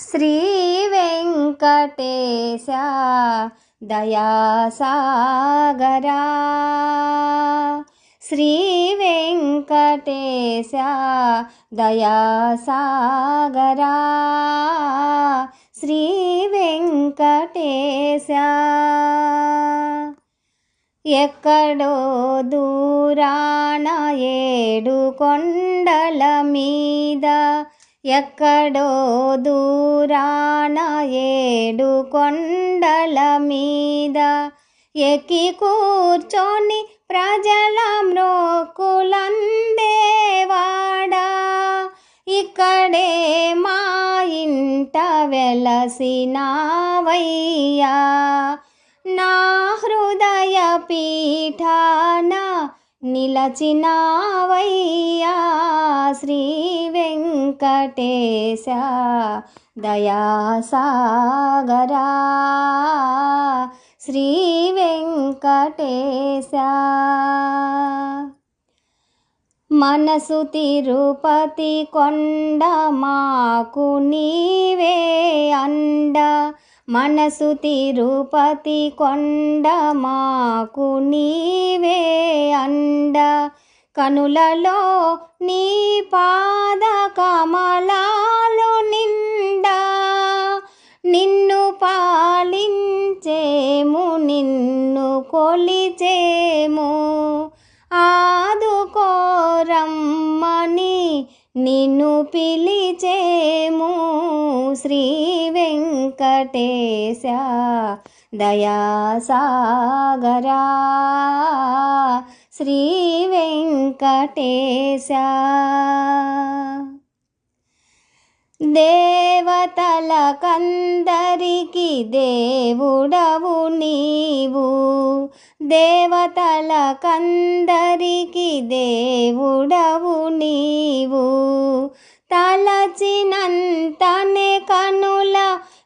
శ్రీ వెంకటేశ దయాసాగరా. శ్రీ వెంకటేశ దయాసాగరా. శ్రీ వెంకటేశ ఎక్కడో దూరాన ఏడు కొండల మీద ఎక్కడో దూరాన ఏడు కొండల మీద ఎక్కి కూర్చొని ప్రజల మ్రోకులందేవాడా ఇక్కడే మా ఇంట వెలసినావయ్యా. నా హృదయ పీఠాన నిలచినావయ్యా శ్రీ వెంకటేశ దయాసాగరా. శ్రీ వెంకటేశ. మనసు తిరుపతి కొండ మాకు నీవే అండ. మనసు తిరుపతి కొండ మాకు నీవే అండ. కనులలో నీ పాద కమలాలు నిండా. నిన్ను పాలించేము నిన్ను కొలిచేము ఆదుకోరమ్మని నిన్ను పిలిచేము శ్రీ వెంకటేశ దయాసాగరా. శ్రీ వెంకటేశ. దేవతల కందరికి దేవుడవు నీవు. దేవతల కందరికి దేవుడవు నీవు. తలచినంత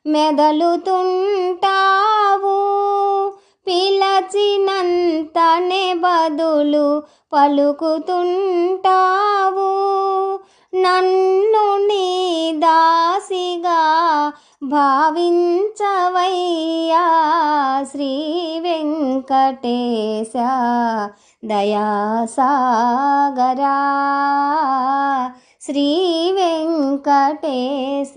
మెదలుతుంటావు. పిలచినంతనే బదులు పలుకుతుంటావు. నన్ను నీ దాసిగా భావించవయ్యా. శ్రీ వెంకటేశ దయాసాగరా. శ్రీ వెంకటేశ